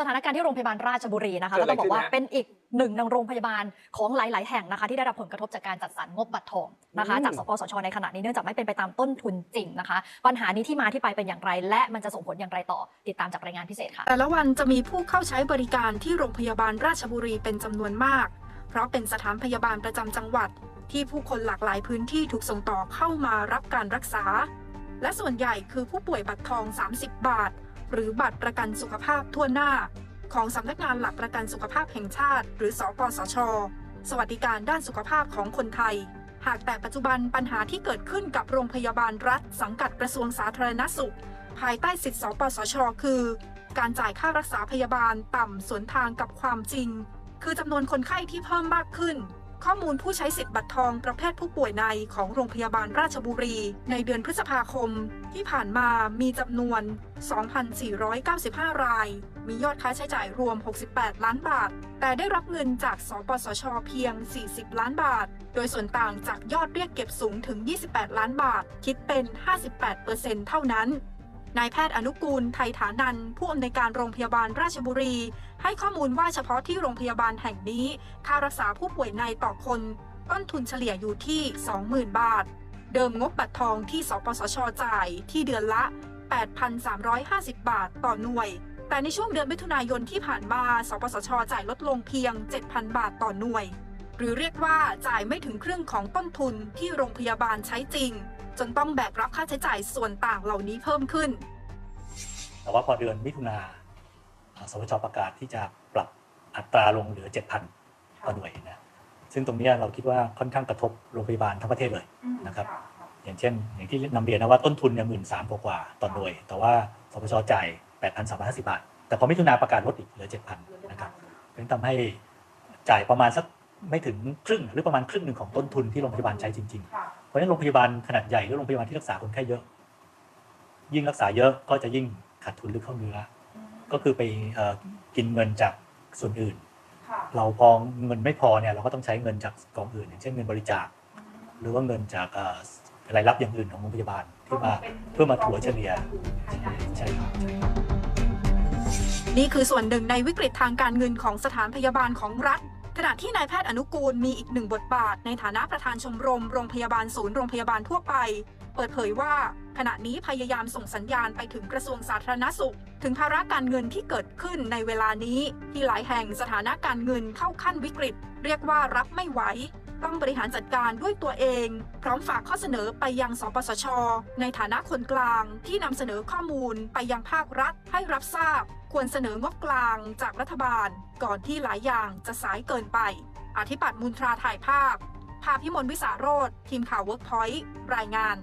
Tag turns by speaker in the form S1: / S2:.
S1: สถานการณ์ที่โรงพยาบาลราชบุรีนะคะ
S2: เกิ
S1: ก็
S2: ดอะไร
S1: ต้องบอกว่า
S2: ขึ้นฮะ
S1: เป็นอีกหนึ่งในโรงพยาบาลของหลาย ๆ แห่งนะคะ ที่ได้รับผลกระทบจากการจัดสรรงบบัตรทองนะคะ
S2: อืม
S1: จากสปสชในขณะนี้เนื่องจากไม่เป็นไปตามต้นทุนจริงนะคะ ปัญหานี้ที่มาที่ไปเป็นอย่างไร และมันจะส่งผลอย่างไรต่อติดตามจากรายงานพิเศษค่ะ
S3: แต่ละวันจะมีผู้เข้าใช้บริการที่โรงพยาบาลราชบุรีเป็นจำนวนมาก เพราะเป็นสถานพยาบาลประจำจังหวัด ที่ผู้คนหลากหลายพื้นที่ถูกส่งต่อเข้ามารับการรักษา และส่วนใหญ่คือผู้ป่วยบัตรทอง 30 บาท หรือบัตรประกันสุขภาพทั่วหน้า ของสำนักงานหลักประกันสุขภาพแห่งชาติ หรือสปสช สวัสดิการด้านสุขภาพของคนไทย หากแต่ปัจจุบันปัญหาที่เกิดขึ้นกับโรงพยาบาลรัฐ สังกัดกระทรวงสาธารณสุข ภายใต้สิทธิสปสช คือ การจ่ายค่ารักษาพยาบาลต่ำสวนทางกับความจริง คือจำนวนคนไข้ที่เพิ่มมากขึ้น ข้อมูลผู้ใช้สิทธิ์บัตรทองประเภทผู้ป่วยในของโรงพยาบาลราชบุรี ในเดือนพฤษภาคม ที่ผ่านมามีจำนวน 2,495 ราย มียอดค่าใช้จ่ายรวม 68 ล้านบาท แต่ได้รับเงินจากสปสช เพียง 40 ล้านบาท โดยส่วนต่างจากยอดเรียกเก็บสูงถึง 28 ล้านบาท คิดเป็น 58%เท่านั้น นายแพทย์อนุกูล ไทยฐานัน ผู้อำนวยการโรงพยาบาลราชบุรี ให้ข้อมูลว่าเฉพาะที่โรงพยาบาลแห่งนี้ ค่ารักษาผู้ป่วยในต่อคน ต้นทุนเฉลี่ยอยู่ที่ 20,000 บาท เดิมงบบัตรทองที่สปสชจ่ายที่เดือนละ 8,350 บาทต่อหน่วย แต่ในช่วงเดือนมิถุนายนที่ผ่านมา สปสชจ่ายลดลงเพียง 7,000 บาทต่อหน่วย หรือเรียกว่าจ่ายไม่ถึงครึ่งของต้นทุนที่โรงพยาบาลใช้จริง จนต้องแบกรับค่าใช้จ่ายส่วนต่างเหล่านี้เพิ่มขึ้น
S4: แต่ว่าพอเดือนมิถุนาอ่าสวชประกาศที่จะปรับอัตราลงเหลือ 7,000ต่อหน่วยนะซึ่งตรงเนี้ยเราคิดว่าค่อนข้างกระทบโรงพยาบาลทั้งประเทศเลยนะครับอย่างเช่น อย่างที่นำเรียนนะว่าต้นทุนเนี่ยหมื่นสามกว่าๆต่อหน่วย แต่ว่าสปชจ่าย8,350บาท แต่พอมิถุนาประกาศลดอีกเหลือ7,000นะครับเพราะฉะนั้นทำให้จ่ายประมาณสัก ไม่ถึงครึ่งหรือประมาณครึ่งหนึ่งของต้นทุนที่โรงพยาบาลใช้จริงๆ เพราะฉะนั้นโรงพยาบาลขนาดใหญ่หรือโรงพยาบาลที่รักษาคนไข้เยอะ ยิ่งรักษาเยอะก็จะยิ่งขาดทุนหรือเข้าเนื้อก็คือไปเอ่อกินเงินจากส่วนอื่น เราพอเงินไม่พอเนี่ยเราก็ต้องใช้เงินจากกองอื่นอย่างเช่นเงินบริจาค หรือว่าเงินจากเอ่อรายรับอย่างอื่นของโรงพยาบาลที่มาเพื่อมาถัวเฉลี่ยใช่ครับ
S3: นี่คือส่วนหนึ่งในวิกฤตทางการเงินของสถานพยาบาลของรัฐ ขณะที่นายแพทย์อนุกูลมีอีกหนึ่งบทบาท ในฐานะประธานชมรมโรงพยาบาลศูนย์โรงพยาบาลทั่วไป เปิดเผยว่า ขณะนี้พยายามส่งสัญญาณไปถึงกระทรวงสาธารณสุข ถึงภาระการเงินที่เกิดขึ้นในเวลานี้ ที่หลายแห่งสถานะการเงินเข้าขั้นวิกฤต เรียกว่ารับไม่ไหว ต้องบริหารจัดการด้วยตัวเอง พร้อมฝากข้อเสนอไปยังสปสช ในฐานะคนกลางที่นำเสนอข้อมูลไปยังภาครัฐให้รับทราบ ควรเสนองบกลางจากรัฐบาล ก่อนที่หลายอย่างจะสายเกินไป อธิปัตย์มูลทราถ่ายภาพ ภาพิมลวิสาโรธทีมข่าวเวิร์กพอยต์รายงาน